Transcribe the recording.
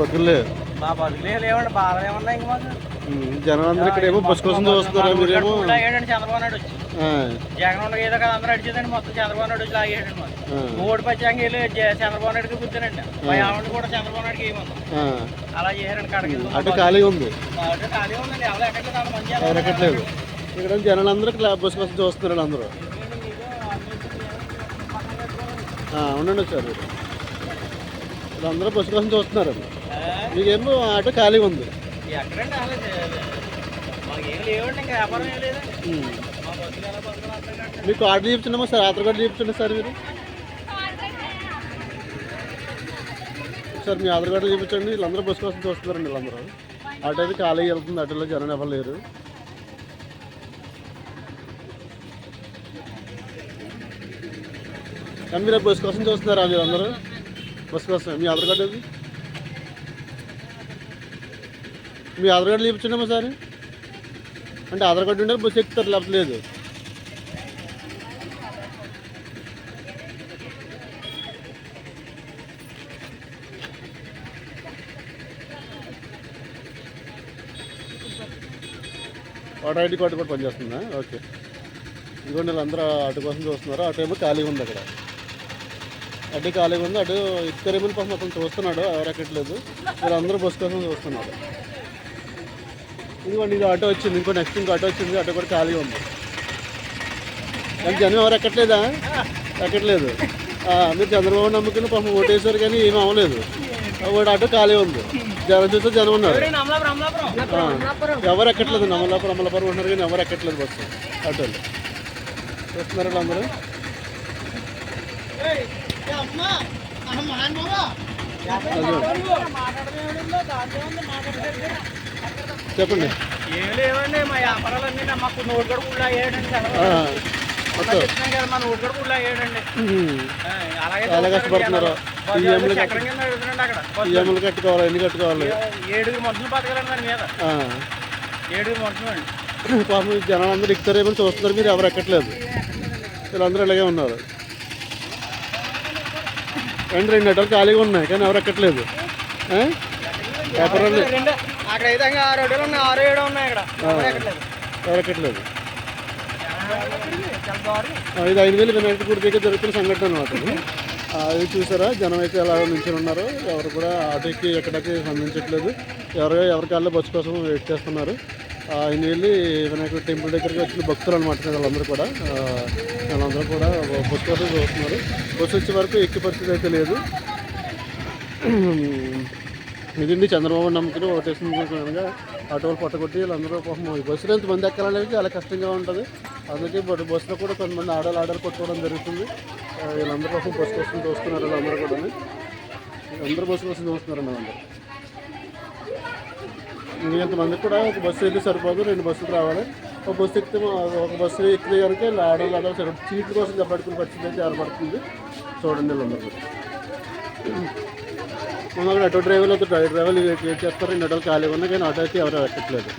బతుకులే మా బతుకులే లేవండి బాధలు ఏమన్నా ఇంక మాకు? ఉమ్, జనాలందరూ ఇక్కడ ఏమో బస్సు కోసం చూస్తున్నారు మీరేమో చంద్రబాబు నాయుడు వచ్చి. జగన్ ఉండగా ఏదో కదా అందరూ అడిచేదండి మొత్తం చంద్రబాబు నాయుడు వచ్చి లాగేయండి మాకు. ఆ, ఓడి పచ్చాంగి వెళ్ళి జ- చంద్రబాబు నాయుడుకి కూర్చోనండి మా ఆవిడ కూడా చంద్రబాబు నాయుడుకి ఏమన్నా. అలా చేశారండి కడకి అటు ఖాళీగా ఉంది. ఖాళీ ఉందండి ఎవరు ఎక్కట్లేదు మంచి ఇక్కడ జనాలందరూ బస్సు కోసం చూస్తున్నారు అందరూ. ఉండండి సార్ వీళ్ళందరూ బస్సు కోసం చూస్తున్నారు మీకేమో ఆటో ఖాళీగా ఉంది. మాకు ఆర్డర్ చూపించండి సార్ ఆధార్ కార్డు చూపించండి సార్ మీరు. సార్ మీ ఆధార్ కార్డు చూపించండి. వీళ్ళందరూ బస్సు కోసం చూస్తున్నారండి వీళ్ళందరూ. ఆటో అయితే ఖాళీ వెళ్తుంది ఆటోలో జనం ఎవరు లేరు. కానీ మీరు బస్సు కోసం చూస్తున్నారా మీరు అందరూ బస్సు కోసం మీ ఆధార్ కార్డు అది? మీ ఆధార్ కార్డు చూపించండి సార్? అంటే ఆధార్ కార్డు ఉంటే బస్సు ఎక్కుతారు లేకపోతే లేదు. వాటర్ ఐడి కార్డు కూడా పనిచేస్తుందా? ఓకే. ఇదిగోండి వీళ్ళందరూ అటు కోసం చూస్తున్నారు. అటు ఏమో ఖాళీగా ఉంది అక్కడ. అటు ఖాళీగా ఉంది అటు ఇద్దరేమో కోసం మొత్తం చూస్తున్నాడు ఎవరు ఎక్కట్లేదు. వీళ్ళందరూ బస్సు కోసం చూస్తున్నారు. ఇదిగోండి ఇది ఆటో వచ్చింది. ఇంకో నెక్స్ట్ ఇంకో ఆటో వచ్చింది. ఆటో కూడా ఖాళీగా ఉంది. కానీ జనం ఎవరు ఎక్కట్లేదా? ఎక్కట్లేదు. మీరు చంద్రబాబు నమ్ముకుని పాపం ఓటేశారు కానీ ఏమీ అవ్వలేదు. ఒకటి ఆటో ఖాళీ ఉంది. జనం చూస్తే జనం ఉన్నారు. ఎవరు ఎక్కట్లేదు. నమలాపురం అమలాపురం ఉంటున్నారు కానీ ఎవరు ఎక్కట్లేదు బస్సు ఆటోలు. చూస్తున్నారు వీళ్ళందరూ? చెప్పండి ఏం లేవండి మా వ్యాపారాలన్నీ నా- మాకు నోటు కూడా కూడా అయ్యాడండి ఆ, మొత్తం చెప్తున్నాం కదా మా నోటు కూడా కూడా అయ్యాడండి ఉమ్. ఆ, అలాగే చాలా చూస్తారండి కష్టపడుతున్నారు. జనాలు. ఈఎంలు కింద అక్కడ. ఈఎంలు కట్టుకోవాలి ఎన్ని కట్టుకోవాలి ఏడుగురు మనుషులు బతకాలండి దాని మీద ఆ. ఏడుగురు మనుషులు అండి పాపం జనాలందరూ ఎక్కుతారేమో చూస్తున్నారు మీరు ఎవరు ఎక్కట్లేదు వీళ్ళందరూ ఇలాగే ఉన్నారు రెండు రెండు అడ్డలు ఖాళీగా ఉన్నాయి కానీ ఎవరు ఎక్కట్లేదు? అక్కడ అయితే ఇంకా ఆరు అడుగులు ఉన్నాయి ఆరు ఏడు ఉన్నాయి ఇక్కడ. ఎవరు ఎక్కట్లేదు. ఎవరు ఎక్కట్లేదు? చాలా దారుణం. ఆ, ఇది ఐదు వేలు వినాయక గుడి దగ్గర జరుగుతున్న సంఘటన అనమాట ఇది. చూసారా? జనం అయితే ఎలా నిల్చొని ఉన్నారు ఎవరు కూడా ఆటోకి ఎక్కడికి స్పందించట్లేదు ఎవరు ఎవరి కాళ్ళు బస్సు కోసం వెయిట్ చేస్తున్నారు. ఆయన వెళ్ళి వినాయకుడి టెంపుల్ దగ్గరికి వచ్చిన భక్తులు అనమాట వాళ్ళందరూ కూడా. వాళ్ళందరూ కూడా బస్సు కోసం చూస్తున్నారు బస్సు వచ్చే వరకు ఎక్కి పరిస్థితి అయితే లేదు. ఇదండి చంద్రబాబు నమ్మకం ఓటేసిన కనుక ఆటోలు పట్టగొట్టి వీళ్ళందరూ పాపం ఈ బస్సులో ఎంతమంది ఎక్కాలనేది చాలా కష్టంగా ఉంటుంది. అందుకే బట్ బస్సులో కూడా కొంతమంది ఆడలు ఆడలు కొట్టుకోవడం జరుగుతుంది. ఆ, వీళ్ళందరూ పాపం బస్సు కోసం చూస్తున్నారు వీళ్ళందరూ కూడా అందరూ బస్సు కోసం చూస్తున్నారండి అందరూ ఇంతమందికి కూడా ఒక బస్సు అయితే సరిపోదు రెండు బస్సులు రావాలి. ఒక బస్సు ఎక్కితే ఒక బస్సు ఎక్కితే కనుక ఇలా ఆడలు ఆడలు సరిపో సీట్ల కోసం దెబ్బడుకునే పరిస్థితి అయితే ఏర్పడుతుంది. చూడండి వీళ్ళందరూ మామూలుగా ఆటో డ్రైవర్లు అయితే డ్రైవర్లు వెయిట్ చేస్తారు రెండు ఆటోలు ఖాళీగా ఉన్నాయి కానీ ఆటో అయితే ఎవరు ఎక్కట్లేదు.